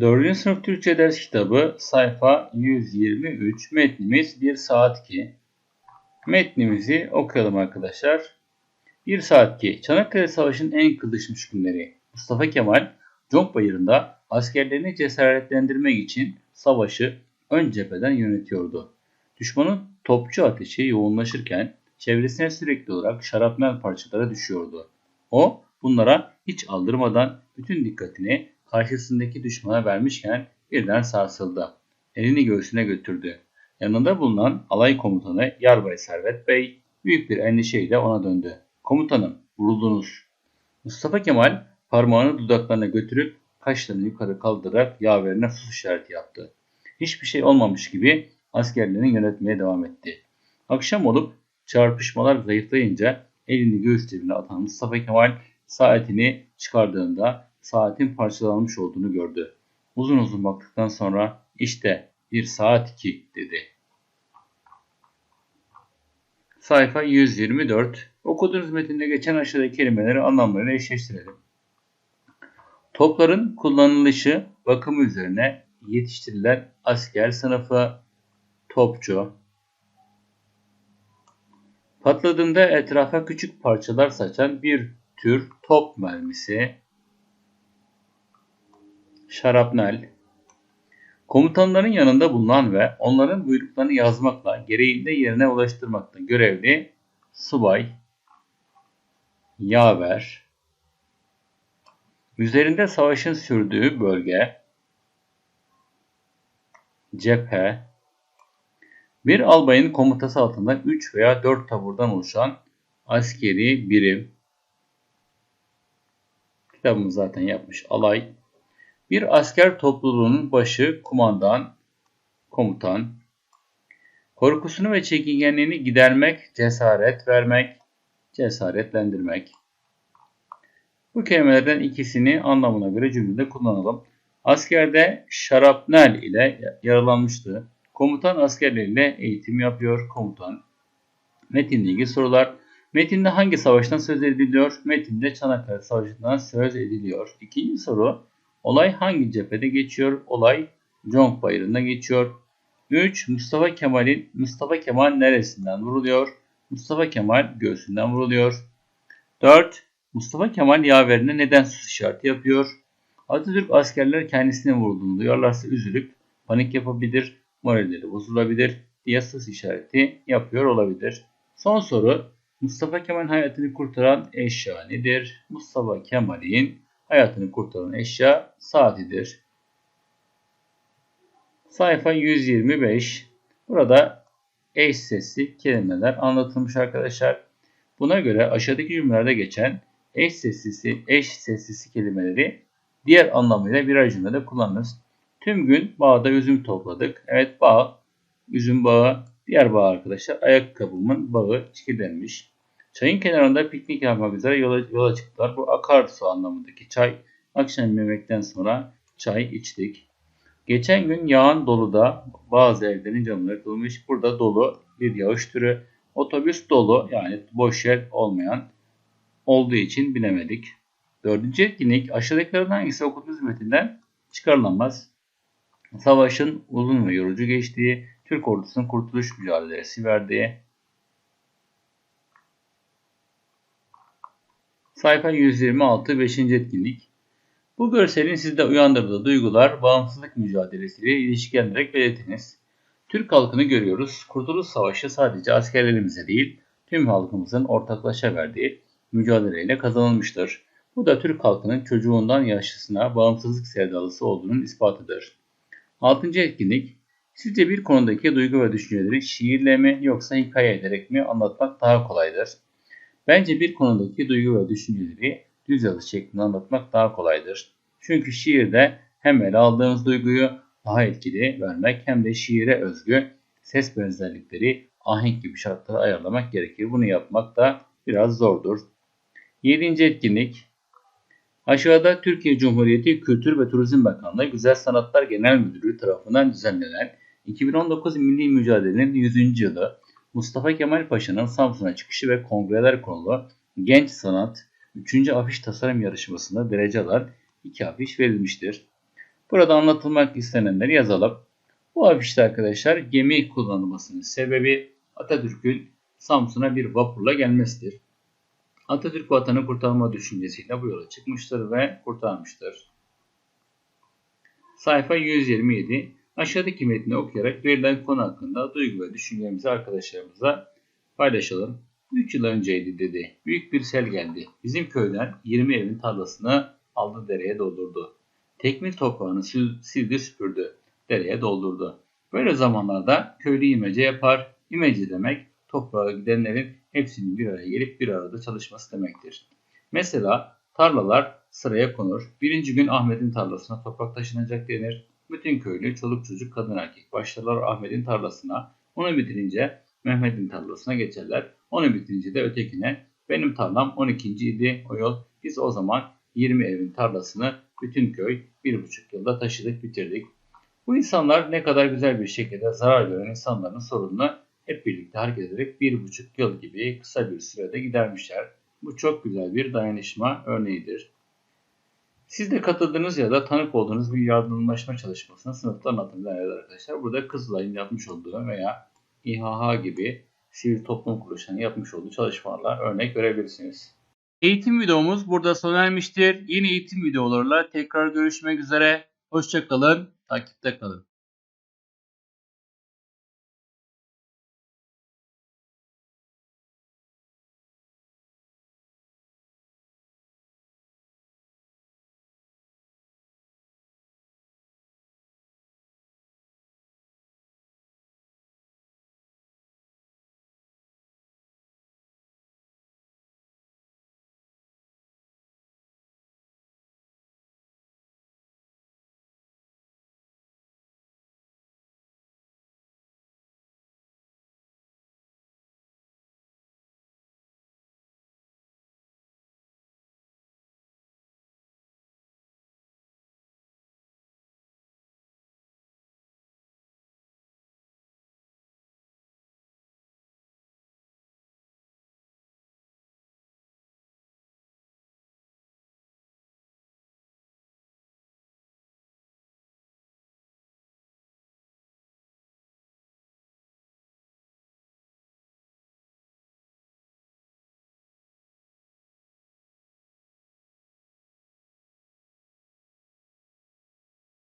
4. sınıf Türkçe ders kitabı sayfa 123 metnimiz 1 saat ki. Metnimizi okuyalım arkadaşlar. 1 saat ki Çanakkale Savaşı'nın en kızışmış günleri. Mustafa Kemal Conk Bayırı'nda askerlerini cesaretlendirmek için savaşı ön cepheden yönetiyordu. Düşmanın topçu ateşi yoğunlaşırken çevresine sürekli olarak şarapnel parçaları düşüyordu. O bunlara hiç aldırmadan bütün dikkatini karşısındaki düşmana vermişken birden sarsıldı. Elini göğsüne götürdü. Yanında bulunan alay komutanı Yarbay Servet Bey büyük bir endişeyle ona döndü. Komutanım vuruldunuz. Mustafa Kemal parmağını dudaklarına götürüp kaşlarını yukarı kaldırarak yaverine sus işareti yaptı. Hiçbir şey olmamış gibi askerlerini yönetmeye devam etti. Akşam olup çarpışmalar zayıflayınca elini göğüs cebine atan Mustafa Kemal saatini çıkardığında saatin parçalanmış olduğunu gördü. Uzun uzun baktıktan sonra işte bir saat ki dedi. Sayfa 124. Okuduğunuz metinde geçen aşağıdaki kelimeleri anlamlarıyla eşleştirelim. Topların kullanılışı bakımı üzerine yetiştirilen asker sınıfı topçu. Patladığında etrafa küçük parçalar saçan bir tür top mermisi. Şarapnel. Komutanların yanında bulunan ve onların buyruklarını yazmakla gereğinde yerine ulaştırmakta görevli subay, yaver, üzerinde savaşın sürdüğü bölge, cephe, bir albayın komutası altında 3 veya 4 taburdan oluşan askeri birim, kitabımız zaten yapmış. Alay, bir asker topluluğunun başı kumandan, komutan, korkusunu ve çekingenliğini gidermek, cesaret vermek, cesaretlendirmek. Bu kelimelerden ikisini anlamına göre cümlede kullanalım. Askerde şarapnel ile yaralanmıştı. Komutan askerleriyle eğitim yapıyor. Komutan. Metinle ilgili sorular. Metinde hangi savaştan söz ediliyor? Metinde Çanakkale Savaşı'ndan söz ediliyor. İkinci soru. Olay hangi cephede geçiyor? Olay Conk Bayırı'nda geçiyor. 3. Mustafa Kemal'in Mustafa Kemal neresinden vuruluyor? Mustafa Kemal göğsünden vuruluyor. 4. Mustafa Kemal yaverine neden sus işareti yapıyor? Atatürk askerler kendisine vurulduğunu duyarlarsa üzülüp panik yapabilir, moralleri bozulabilir diye sus işareti yapıyor olabilir. Son soru Mustafa Kemal hayatını kurtaran eşya nedir? Mustafa Kemal'in hayatını kurtaran eşya saatidir. Sayfa 125. Burada eş sesli kelimeler anlatılmış arkadaşlar. Buna göre aşağıdaki cümlelerde geçen eş seslisi, eş seslisi kelimeleri diğer anlamıyla birer cümlede kullanırız. Tüm gün bağda üzüm topladık. Evet bağ, üzüm bağı, diğer bağ arkadaşlar ayakkabımın bağı çikilenmiş. Çayın kenarında piknik yapmak üzere yola, yola çıktılar. Bu akarsu anlamındaki çay. Akşam yemekten sonra çay içtik. Geçen gün yağan doluda bazı evlerin camları kırılmış. Burada dolu bir yağış türü. Otobüs dolu yani boş yer olmayan olduğu için bilemedik. Dördüncü etkinlik aşağıdakilerden hangisi okuduğunuz metinden çıkarılamaz. Savaşın uzun ve yorucu geçtiği, Türk ordusunun kurtuluş mücadelesi verdiği, Sayfa 126 5. etkinlik. Bu görselin sizde uyandırdığı duygular bağımsızlık mücadelesiyle ilişkilendirerek belirtiniz. Türk halkını görüyoruz. Kurtuluş Savaşı sadece askerlerimize değil, tüm halkımızın ortaklaşa verdiği mücadeleyle kazanılmıştır. Bu da Türk halkının çocuğundan yaşlısına bağımsızlık sevdalısı olduğunun ispatıdır. 6. etkinlik. Sizce bir konudaki duygu ve düşünceleri şiirle mi yoksa hikaye ederek mi anlatmak daha kolaydır? Bence bir konudaki duygu ve düşünceleri düz yazı şeklinde anlatmak daha kolaydır. Çünkü şiirde hem ele aldığımız duyguyu daha etkili vermek hem de şiire özgü ses benzerlikleri ahenk gibi şartları ayarlamak gerekir. Bunu yapmak da biraz zordur. Yedinci etkinlik. Aşağıda Türkiye Cumhuriyeti Kültür ve Turizm Bakanlığı Güzel Sanatlar Genel Müdürlüğü tarafından düzenlenen 2019 Milli Mücadele'nin 100. yılı Mustafa Kemal Paşa'nın Samsun'a çıkışı ve kongreler konulu Genç Sanat 3. Afiş Tasarım Yarışmasında derece alan iki afiş verilmiştir. Burada anlatılmak istenenleri yazalım. Bu afişte arkadaşlar gemi kullanılmasının sebebi Atatürk'ün Samsun'a bir vapurla gelmesidir. Atatürk vatanı kurtarma düşüncesiyle bu yola çıkmıştır ve kurtarmıştır. Sayfa 127. Aşağıdaki metni okuyarak verilen konu hakkında duygu ve düşüncelerimizi arkadaşlarımıza paylaşalım. 3 yıl önceydi dedi. Büyük bir sel geldi. Bizim köyden 20 evin tarlasını aldı dereye doldurdu. Tekmil toprağını sil- sildi süpürdü. Dereye doldurdu. Böyle zamanlarda köylü imece yapar. İmece demek toprağa gidenlerin hepsinin bir araya gelip bir arada çalışması demektir. Mesela tarlalar sıraya konur. Birinci gün Ahmet'in tarlasına toprak taşınacak denir. Bütün köylü, çoluk çocuk, kadın erkek başlarlar Ahmet'in tarlasına. Onu bitirince Mehmet'in tarlasına geçerler. Onu bitirince de ötekine. Benim tarlam 12. idi o yol. Biz o zaman 20 evin tarlasını bütün köy bir buçuk yılda taşıdık bitirdik. Bu insanlar ne kadar güzel bir şekilde zarar gören insanların sorununu hep birlikte hareket ederek bir buçuk yıl gibi kısa bir sürede gidermişler. Bu çok güzel bir dayanışma örneğidir. Siz de katıldığınız ya da tanık olduğunuz bir yardımlaşma çalışmasına sınıfta anlatım değerli arkadaşlar. Burada Kızılay'ın yapmış olduğu veya İHH gibi sivil toplum kuruluşlarının yapmış olduğu çalışmalar örnek görebilirsiniz. Eğitim videomuz burada sona ermiştir. Yeni eğitim videolarıyla tekrar görüşmek üzere. Hoşçakalın, takipte kalın.